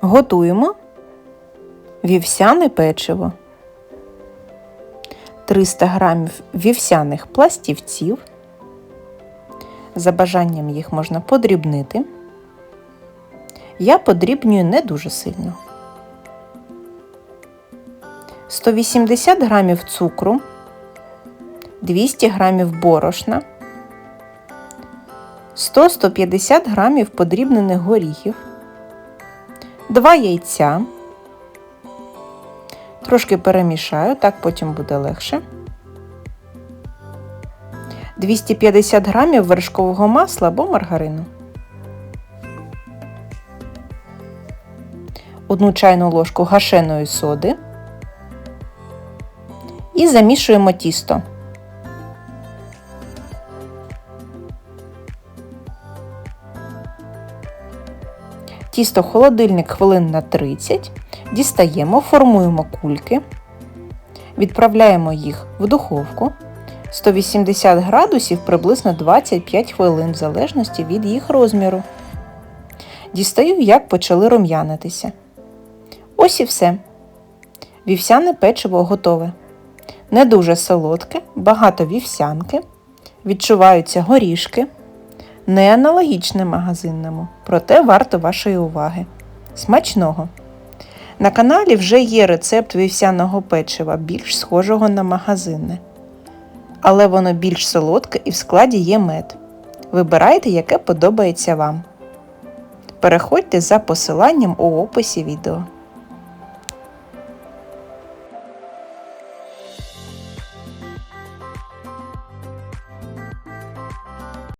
Готуємо вівсяне печиво. 300 грамів вівсяних пластівців. За бажанням їх можна подрібнити. Я подрібнюю не дуже сильно. 180 грамів цукру, 200 грамів борошна, 100-150 грамів подрібнених горіхів, 2 яйця. Трошки перемішаю, так потім буде легше. 250 грамів вершкового масла або маргарину. Одну чайну ложку гашеної соди і замішуємо тісто. Тісто в холодильник хвилин на 30. Дістаємо, формуємо кульки, відправляємо їх в духовку 180 градусів приблизно 25 хвилин, в залежності від їх розміру. Дістаю, як почали рум'янитися. Ось і все. Вівсяне печиво готове. Не дуже солодке, багато вівсянки, відчуваються горішки. Не аналогічне магазинному, проте варто вашої уваги. Смачного! На каналі вже є рецепт вівсяного печива, більш схожого на магазинне. Але воно більш солодке і в складі є мед. Вибирайте, яке подобається вам. Переходьте за посиланням у описі відео.